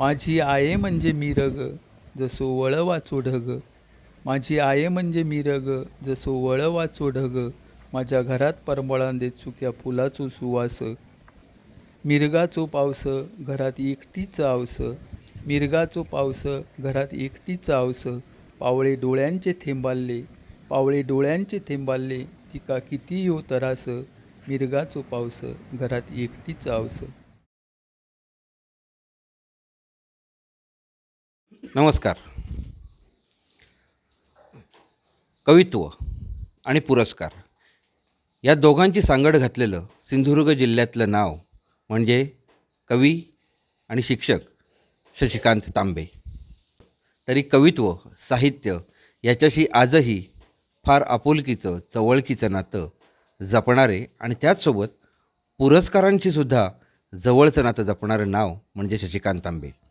माझी आये म्हणजे मिरग जसो वळवाचो ढग माझी आये म्हणजे मिरग जसो वळवाचो ढग माझ्या घरात परमळांदे चुक्या फुलाचो सुवास. मिरगाचो पावस घरात एकटीच आवस मिरगाचो पावस घरात एकटीच आवस पावळे डोळ्यांचे थेंबाल्ले पावळे डोळ्यांचे थेंबाल्ले तिका किती यो तरास. मिरगाचो पावस घरात एकटीच आवस नमस्कार. कवित्व आणि पुरस्कार या दोघांची सांगड घातलेलं सिंधुदुर्ग जिल्ह्यातलं नाव म्हणजे कवी आणि शिक्षक शशिकांत तांबे. तरी कवित्व साहित्य याच्याशी आजही फार आपुलकीचं जवळकीचं नातं जपणारे आणि त्याचसोबत पुरस्कारांशीसुद्धा जवळचं नातं जपणारं नाव म्हणजे शशिकांत तांबे.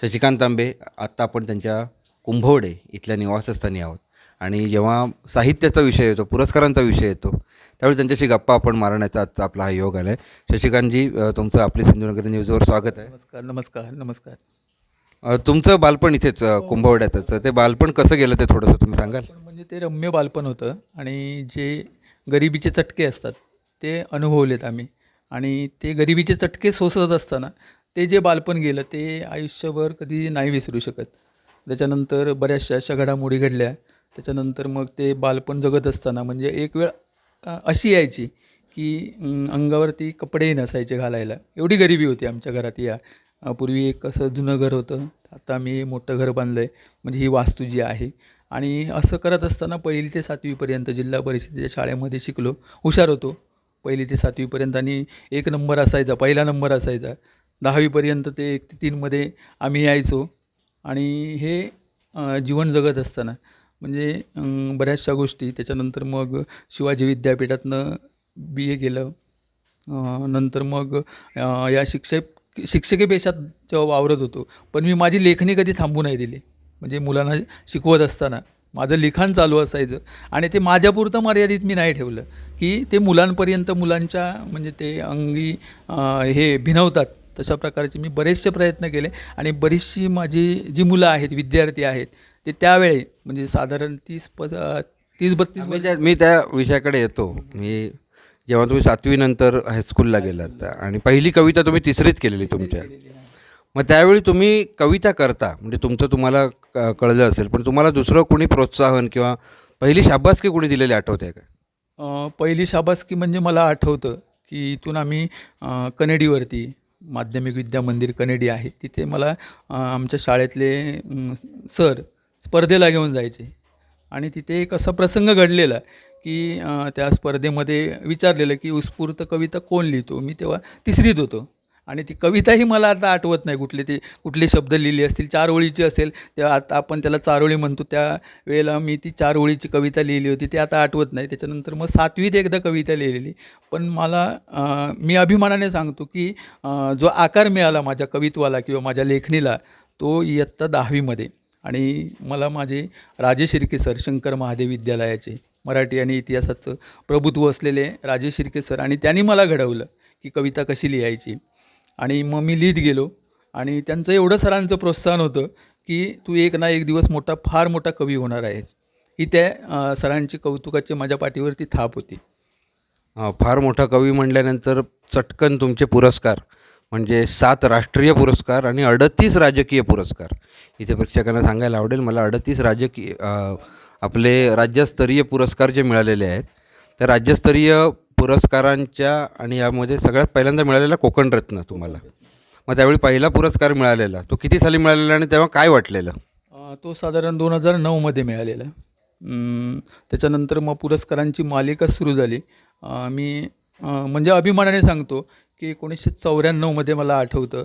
शशिकांत तांबे आत्ता आपण त्यांच्या कुंभवडे इथल्या निवासस्थानी आहोत. आणि जेव्हा साहित्याचा विषय येतो पुरस्कारांचा विषय येतो त्यावेळी त्यांच्याशी गप्पा आपण मारण्याचा आजचा आपला हा योग आला आहे शशिकांतजी तुमचं आपली सिंधुनगर न्यूजवर स्वागत आहे. नमस्कार नमस्कार नमस्कार. तुमचं बालपण इथेच अ, कुंभवड्यातच. ते बालपण कसं गेलं ते थोडंसं तुम्ही सांगाल? म्हणजे ते रम्य बालपण होतं आणि जे गरिबीचे चटके असतात ते अनुभवलेत आम्ही. आणि ते गरिबीचे चटके सोसत असताना ते जे बालपण गेलं ते आयुष्यभर कधी नाही विसरू शकत. त्याच्यानंतर बऱ्याचशा अशा घडामोडी घडल्या. त्याच्यानंतर मग ते बालपण जगत असताना म्हणजे एक वेळ अशी यायची की अंगावरती कपडेही नसायचे घालायला. एवढी गरिबी होती आमच्या घरात. या पूर्वी एक असं जुनं घर होतं. आता आम्ही मोठं घर बांधलं आहे म्हणजे ही वास्तू जी आहे. आणि असं करत असताना पहिली ते सातवीपर्यंत जिल्हा परिषदेच्या शाळेमध्ये शिकलो. हुशार होतो. पहिली ते सातवीपर्यंत आणि एक नंबर असायचा पहिला नंबर असायचा. दहावीपर्यंत ते एक ते तीनमध्ये आम्ही यायचो. आणि हे जीवन जगत असताना म्हणजे बऱ्याचशा गोष्टी. त्याच्यानंतर मग शिवाजी विद्यापीठातनं बी ए केलं. नंतर मग या शिक्षक शिक्षकी पेशात जेव्हा वावरत होतो पण मी माझी लेखणी कधी थांबू नाही दिली. म्हणजे मुलांना शिकवत असताना माझं लिखाण चालू असायचं. आणि ते माझ्यापुरतं मर्यादित मी नाही ठेवलं. की ते मुलांपर्यंत मुलांच्या म्हणजे ते अंगी हे भिनवतात. तशा प्रकारचे मी बरेचसे प्रयत्न केले. आणि बरीचशी माझी जी मुलं आहेत विद्यार्थी आहेत ते त्यावेळी म्हणजे साधारण तीस प तीस बत्तीस मी त्या मी त्या विषयाकडे येतो. मी जेव्हा तुम्ही सातवीनंतर हायस्कूलला गेलात आणि पहिली कविता तुम्ही तिसरीत केलेली तुमच्या. मग त्यावेळी तुम्ही कविता करता म्हणजे तुमचं तुम्हाला क- कळलं असेल पण तुम्हाला दुसरं कोणी प्रोत्साहन किंवा पहिली शाबासकी कोणी दिलेली आठवते का? पहिली शाबासकी म्हणजे मला आठवतं की इथून आम्ही कनेडीवरती माध्यमिक विद्या मंदिर कनेडी आहे. तिथे मला आमच्या शाळेतले सर स्पर्धेला घेऊन जायचे. आणि तिथे एक असा प्रसंग घडलेला की त्या स्पर्धेमध्ये विचारलेलं की उत्स्फूर्त कविता कोण लिहितो? मी तेव्हा तिसरीत होतो. आणि ती कविताही मला आता आठवत नाही कुठले ते कुठले शब्द लिहिले असतील चार ओळीची असेल तेव्हा आता आपण त्याला चारोळी म्हणतो त्या वेळेला मी ती चार ओळीची कविता लिहिली होती ती आता आठवत नाही. त्याच्यानंतर मग सातवीत एकदा कविता लिहिलेली. पण मला मी अभिमानाने सांगतो की जो आकार मिळाला माझ्या कवित्वाला किंवा माझ्या लेखणीला तो इयत्ता दहावीमध्ये. आणि मला माझे राजे शिर्के सर शंकर महादेव विद्यालयाचे मराठी आणि इतिहासाचं प्रभुत्व असलेले राजे शिर्के सर आणि त्यांनी मला घडवलं की कविता कशी लिहायची. आणि मग मी लिहित गेलो. आणि त्यांचं एवढं सरांचं प्रोत्साहन होतं की तू एक ना एक दिवस मोठा फार मोठा कवी होणार आहेस. ही त्या सरांची कौतुकाची माझ्या पाठीवरती थाप होती. फार मोठा कवी म्हणल्यानंतर चटकन तुमचे पुरस्कार म्हणजे सात राष्ट्रीय पुरस्कार आणि अडतीस राजकीय पुरस्कार. इथे प्रेक्षकांना सांगायला आवडेल मला अडतीस राजकीय आपले राज्यस्तरीय पुरस्कार जे मिळालेले आहेत त्या राज्यस्तरीय पुरस्कारांच्या आणि यामध्ये सगळ्यात पहिल्यांदा मिळालेला कोकणरत्न तुम्हाला. मग त्यावेळी पहिला पुरस्कार मिळालेला तो किती साली मिळालेला आणि तेव्हा काय वाटलेलं? अं, तो साधारण दोन हजार नऊमध्ये मिळालेला. अं, त्याच्यानंतर मग पुरस्कारांची मालिका सुरू झाली. अं, मी अं, म्हणजे अभिमानाने सांगतो की एकोणीसशे चौऱ्याण्णवमध्ये मला आठवतं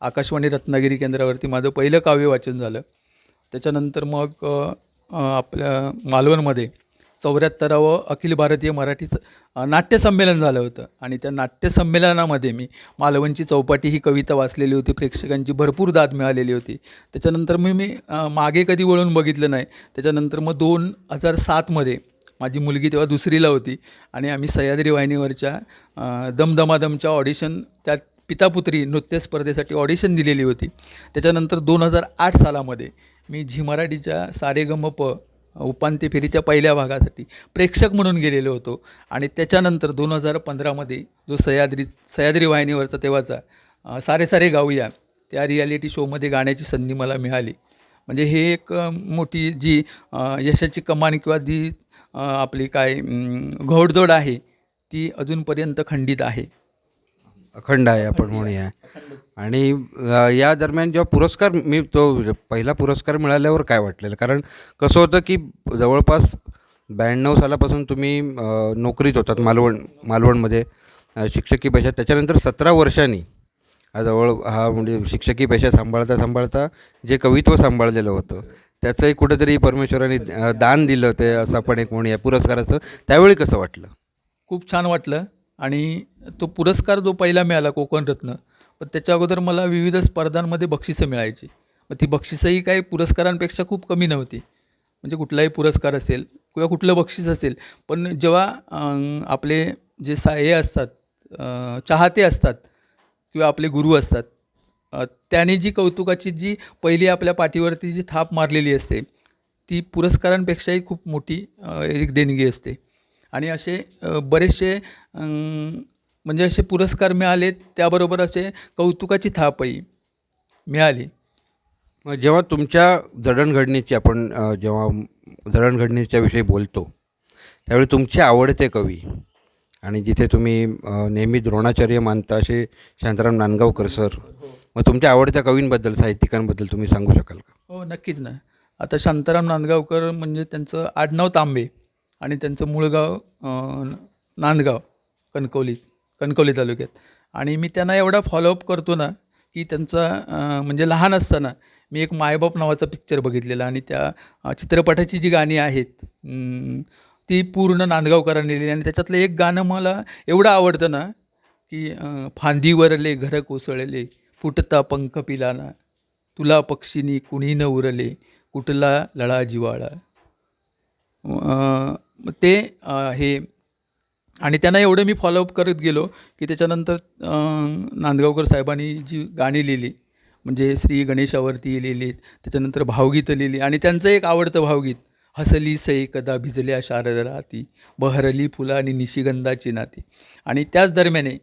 आकाशवाणी रत्नागिरी केंद्रावरती माझं पहिलं काव्य वाचन झालं. त्याच्यानंतर मग अं, अं, आपल्या मालवणमध्ये चौऱ्याहत्तरावं अखिल भारतीय मराठी नाट्यसंमेलन झालं होतं. आणि त्या नाट्यसंमेलनामध्ये मी मालवणची चौपाटी ही कविता वाचलेली होती प्रेक्षकांची भरपूर दाद मिळालेली होती. त्याच्यानंतर मी मी मागे कधी वळून बघितलं नाही. त्याच्यानंतर मग दोन हजार सातमध्ये माझी मुलगी तेव्हा दुसरीला होती आणि आम्ही सह्याद्री वाहिनीवरच्या दमदमादमच्या ऑडिशन त्या पितापुत्री नृत्य स्पर्धेसाठी ऑडिशन दिलेली होती. त्याच्यानंतर दोन हजार आठ सालामध्ये मी झी मराठीच्या सारेगमप उपांत्य फेरीच्या पहिल्या भागासाठी प्रेक्षक म्हणून गेलेलो होतो. आणि त्याच्यानंतर दोन हजार पंधरामध्ये जो सह्याद्री सह्याद्री वाहिनीवरचा तेव्हाचा सारे सारे गाऊया त्या रियालिटी शोमध्ये गाण्याची संधी मला मिळाली. म्हणजे हे एक मोठी जी यशाची कमान किंवा जी आपली काय घोडदोड आहे ती अजूनपर्यंत खंडित आहे. अखंड आहे आपण म्हणूया. आणि या दरम्यान जेव्हा पुरस्कार मी तो पहिला पुरस्कार मिळाल्यावर काय वाटलेलं? कारण कसं होतं की जवळपास ब्याण्णव सालापासून तुम्ही नोकरीत होतात मालवण मालवणमध्ये शिक्षकी पेशा त्याच्यानंतर सतरा वर्षांनी हा जवळ हा म्हणजे शिक्षकी पेशा सांभाळता सांभाळता जे कवित्व सांभाळलेलं होतं त्याचंही कुठेतरी परमेश्वराने दान दिलं ते असं आपण एक म्हणूया पुरस्काराचं. त्यावेळी कसं वाटलं? खूप छान वाटलं. आणि तो पुरस्कार जो पहिला मिळाला कोकण रत्न पण त्याच्या अगोदर मला विविध स्पर्धांमध्ये बक्षिसं मिळायची. मग ती बक्षिसंही काही पुरस्कारांपेक्षा खूप कमी नव्हती. म्हणजे कुठलाही पुरस्कार असेल किंवा कुठलं बक्षीस असेल पण जेव्हा आपले जे सा हे असतात चाहते असतात किंवा आपले गुरु असतात त्याने जी कौतुकाची जी पहिली आपल्या पाठीवरती जी थाप मारलेली असते ती पुरस्कारांपेक्षाही खूप मोठी एक देणगी असते. आणि असे बरेचसे म्हणजे असे पुरस्कार मिळाले त्याबरोबर असे कौतुकाची थापही मिळाली. मग जेव्हा तुमच्या जडणघडणीची आपण जेव्हा जडणघडणीच्या विषयी बोलतो त्यावेळी तुमचे आवडते कवी. आणि जिथे तुम्ही नेहमी द्रोणाचार्य मानता असे शांताराम नांदगावकर सर. मग तुमच्या आवडत्या कवींबद्दल साहित्यिकांबद्दल तुम्ही सांगू शकाल का? हो नक्कीच ना. आता शांताराम नांदगावकर म्हणजे त्यांचं आडनाव तांबे. आणि त्यांचं मूळ गाव नांदगाव कणकवली कणकवली तालुक्यात. आणि मी त्यांना एवढा फॉलोअप करतो ना की त्यांचा म्हणजे लहान असताना मी एक मायबाप नावाचा पिक्चर बघितलेला आणि त्या चित्रपटाची जी गाणी आहेत ती पूर्ण नांदगावकरांनी लिहिली आणि त्याच्यातलं एक गाणं मला एवढं आवडतं ना की फांदीवरले घर कोसळले फुटता पंख पिलाना तुला पक्षीनी कुणी न उरले कुठला लळा जिवाळा. ते हे आणि त्यांना एवढं मी फॉलोअप करत गेलो की त्याच्यानंतर नांदगावकर साहेबांनी जी गाणी लिहिली म्हणजे श्री गणेशावरती लिहिली त्याच्यानंतर भावगीतं लिहिली आणि त्यांचं एक आवडतं भावगीत हसली सई कदा भिजल्या शारद राती बहरली फुला आणि निशिगंधाची नाती. आणि त्याच दरम्याने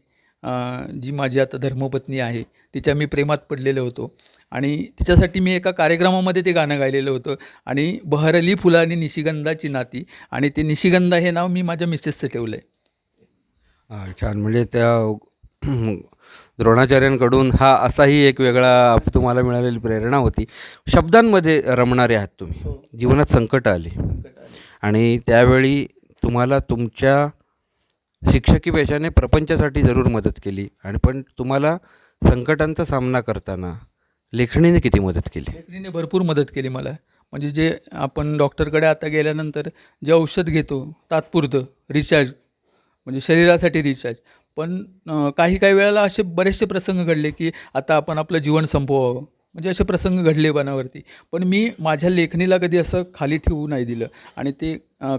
जी माझी आता धर्मपत्नी आहे तिच्या मी प्रेमात पडलेलो होतो. आणि तिच्यासाठी मी एका कार्यक्रमामध्ये ते गाणं गायलेलं होतं. आणि बहरली फुला आणि निशिगंधाची नाती आणि ते निशिगंधा हे नाव मी माझ्या मिसेसचं ठेवलं आहे हा, छान. म्हणजे त्या द्रोणाचार्यांकडून हा असाही एक वेगळा तुम्हाला मिळालेली प्रेरणा होती. शब्दांमध्ये रमणारे आहात तुम्ही. जीवनात संकट आली. आणि त्यावेळी तुम्हाला तुमच्या शिक्षकी पेशाने प्रपंचासाठी जरूर मदत केली. आणि पण तुम्हाला संकटांचा सामना करताना लेखणीने किती मदत केली? लेखणीने भरपूर मदत केली मला. म्हणजे जे आपण डॉक्टरकडे आता गेल्यानंतर जे औषध घेतो तात्पुरतं रिचार्ज म्हणजे शरीरासाठी रिचार्ज पण काही काही वेळेला असे बरेचसे प्रसंग घडले की आता आपण आपलं जीवन संपवावं. म्हणजे असे प्रसंग घडले बनावरती पण मी माझ्या लेखणीला कधी असं खाली ठेवू नाही दिलं. आणि ते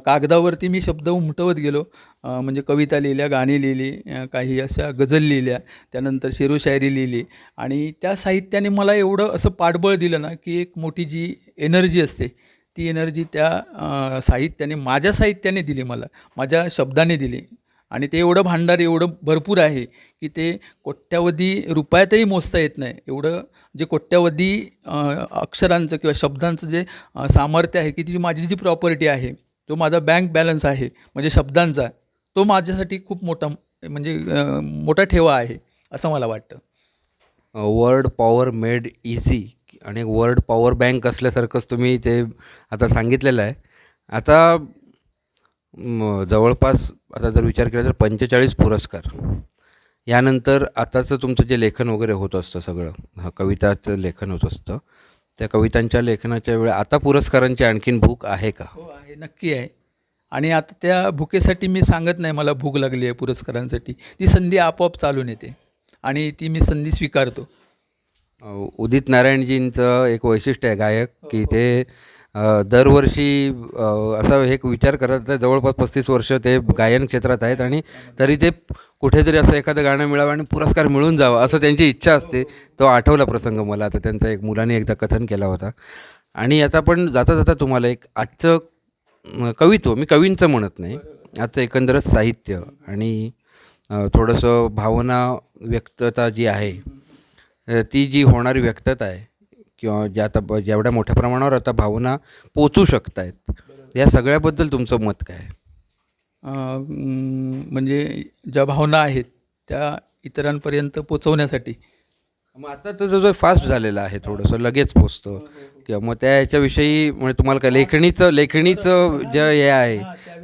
कागदावरती मी शब्द उमटवत गेलो. म्हणजे कविता लिहिल्या गाणी लिहिली काही अशा गझल लिहिल्या त्यानंतर शेरोशायरी लिहिली. आणि त्या साहित्याने मला एवढं असं पाठबळ दिलं ना की एक मोठी जी एनर्जी असते ती एनर्जी त्या साहित्याने माझ्या साहित्याने दिली मला माझ्या शब्दाने दिली. आणि ते एवढं भांडार एवढं भरपूर आहे की ते कोट्यावधी रुपयातही मोजता येत नाही. एवढं जे कोट्यावधी अक्षरांचं किंवा शब्दांचं जे सामर्थ्य आहे की ती माझी जी प्रॉपर्टी आहे तो माझा बँक बॅलन्स आहे म्हणजे शब्दांचा तो माझ्यासाठी खूप मोठा म्हणजे मोठा ठेवा आहे असं मला वाटतं. वर्ड पॉवर मेड इझी आणि वर्ड पॉवर बँक असल्यासारखंच तुम्ही ते आता सांगितलेलं आहे. आता जवळपास आता जर विचार केला तर पंचेचाळीस पुरस्कार. यानंतर आताचं तुमचं जे लेखन वगैरे होत असतं सगळं हा कविताचं लेखन होत असतं त्या कवितांच्या लेखनाच्या वेळी आता पुरस्कारांची आणखीन भूक आहे का? हो आहे नक्की आहे. आणि आता त्या भुकेसाठी मी सांगत नाही मला भूक लागली आहे पुरस्कारांसाठी. ती संधी आपोआप चालून येते आणि ती मी संधी स्वीकारतो. उदित नारायणजींचं एक वैशिष्ट्य आहे गायक की ते अ, दरवर्षी असा एक विचार करत जवळपास पस्तीस वर्ष ते गायन क्षेत्रात आहेत आणि तरी ते कुठेतरी असं एखादं गाणं मिळावं आणि पुरस्कार मिळून जावा असं त्यांची इच्छा असते. तो आठवला प्रसंग मला आता त्यांचा एक मुलाने एकदा कथन केला होता. आणि आता पण जाता जाता तुम्हाला एक आजचं कवित्व मी कवींचं म्हणत नाही आजचं एकंदरच साहित्य आणि थोडंसं भावना व्यक्तता जी आहे ती जी होणारी व्यक्तता आहे किंवा ज्या आता ब- जेवढ्या मोठ्या प्रमाणावर आता भावना पोचू शकत आहेत या सगळ्याबद्दल तुमचं मत काय म्हणजे ज्या भावना आहेत त्या इतरांपर्यंत पोचवण्यासाठी. मग आता तर जो फास्ट झालेला आहे थोडंसं लगेच पोचतं. किंवा मग त्या याच्याविषयी म्हणजे तुम्हाला काय लेखणीचं लेखणीचं जे हे आहे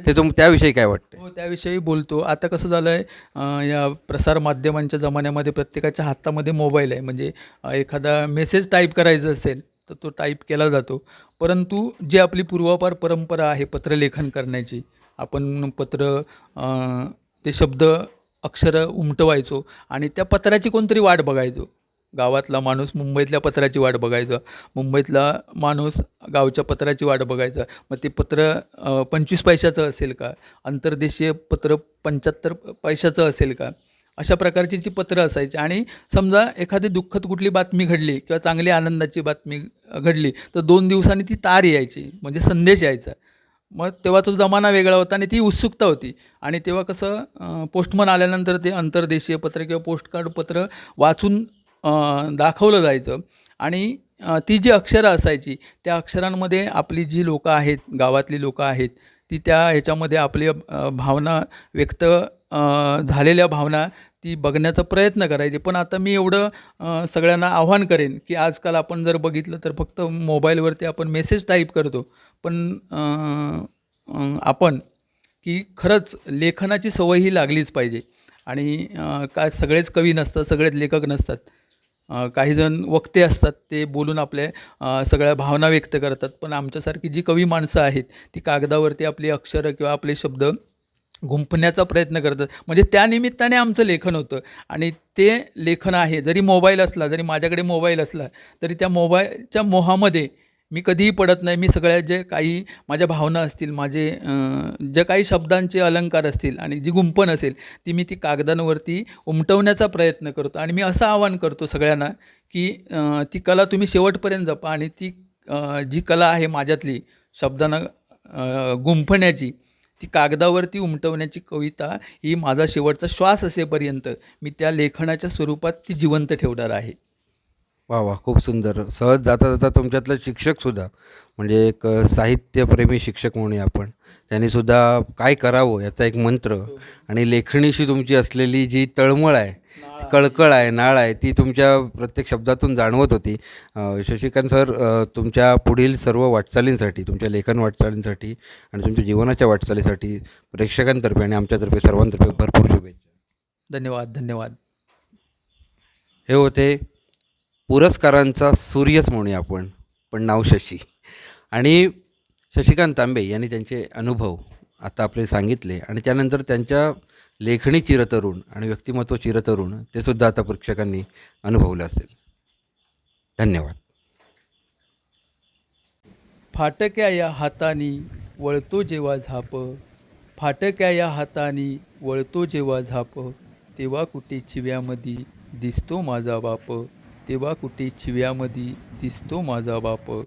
ते तुम त्याविषयी काय वाटतं? त्याविषयी बोलतो. आता कसं झालं आहे या प्रसार माध्यमांच्या जमान्यामध्ये प्रत्येकाच्या हातामध्ये मोबाईल आहे. म्हणजे एखादा मेसेज टाईप करायचा असेल तर तो टाईप केला जातो. परंतु जी आपली पूर्वापार परंपरा आहे पत्रलेखन करण्याची आपण पत्र ते शब्द अक्षरं उमटवायचो आणि त्या पत्राची कोणतरी वाट बघायचो. गावातला माणूस मुंबईतल्या पत्राची वाट बघायचा. मुंबईतला माणूस गावच्या पत्राची वाट बघायचा. मग ते पत्र पंचवीस पैशाचं असेल का? अंतर्देशीय पत्र पंच्याहत्तर पैशाचं असेल का? अशा प्रकारची जी पत्रं असायची. आणि समजा एखादी दुःखद कुठली बातमी घडली किंवा चांगली आनंदाची बातमी घडली तर दोन दिवसांनी ती तार यायची म्हणजे संदेश यायचा. मग तेव्हा तो जमाना वेगळा होता आणि ती उत्सुकता होती. आणि तेव्हा कसं पोस्टमन आल्यानंतर ते अंतर्देशीय पत्र किंवा पोस्टकार्ड पत्र वाचून दाखवलं जायचं. आणि ती जी अक्षरं असायची त्या अक्षरांमध्ये आपली जी लोकं आहेत गावातली लोकं आहेत ती त्या ह्याच्यामध्ये आपली भावना व्यक्त झालेल्या भावना ती बघण्याचा प्रयत्न करायचे. पण आता मी एवढं सगळ्यांना आव्हान करेन की आजकाल आपण जर बघितलं तर फक्त मोबाईलवरती आपण मेसेज टाईप करतो. पण आपण की खरंच लेखनाची सवय ही लागलीच पाहिजे. आणि काय सगळेच कवी नसतात सगळेच लेखक नसतात. काहीजण काही जण वक्ते असतात ते बोलून आपल्या सगळ्या भावना व्यक्त करतात. पण आमच्यासारखी जी कवी माणसं आहेत ती कागदावरती आपली अक्षरं किंवा आपले शब्द गुंफण्याचा प्रयत्न करतात. म्हणजे त्या निमित्ताने आमचं लेखन होतं. आणि ते लेखन आहे जरी मोबाईल असला जरी माझ्याकडे मोबाईल असला तरी त्या मोबाईलच्या मोहामध्ये मी कधीही पडत नाही. मी सगळ्या जे काही माझ्या भावना असतील माझे ज्या जे काही शब्दांचे अलंकार असतील आणि जी गुंफण असेल ती मी ती कागदांवरती उमटवण्याचा प्रयत्न करतो. आणि मी असं आवाहन करतो सगळ्यांना की ती कला तुम्ही शेवटपर्यंत जपा आणि ती जी कला आहे माझ्यातली शब्दांना गुंफण्याची ती कागदावरती उमटवण्याची कविता ही माझा शेवटचा श्वास असेपर्यंत मी त्या लेखनाच्या स्वरूपात ती जिवंत ठेवणार आहे. वा वा खूप सुंदर. सहज जाता जाता तुमच्यातलं शिक्षकसुद्धा म्हणजे एक साहित्यप्रेमी शिक्षक म्हणूया आपण त्यांनीसुद्धा काय करावं याचा एक मंत्र आणि लेखणीशी तुमची असलेली जी तळमळ आहे कळकळ आहे नाळ आहे ती तुमच्या प्रत्येक शब्दातून जाणवत होती. शशिकांत सर तुमच्या पुढील सर्व वाटचालींसाठी तुमच्या लेखन वाटचालींसाठी आणि तुमच्या जीवनाच्या वाटचालीसाठी प्रेक्षकांतर्फे आणि आमच्यातर्फे सर्वांतर्फे भरपूर शुभेच्छा. धन्यवाद धन्यवाद. हे होते पुरस्कारांचा सूर्यच म्हणूया आपण पण नाव शशी. आणि शशिकांत तांबे यांनी त्यांचे अनुभव आता आपले सांगितले आणि त्यानंतर त्यांच्या लेखणी चिरतरुण आणि व्यक्तिमत्व चिरतरुण ते सुद्धा आता प्रेक्षकांनी अनुभवलं असेल. धन्यवाद. फाटक्या या हातानी वळतो जेव्हा झाप फाटक्या या हातानी वळतो जेव्हा झाप तेव्हा कुठे चिव्यामध्ये दिसतो माझा बाप. तेव्हा कुठे चिव्यामध्ये दिसतो माझा बाप?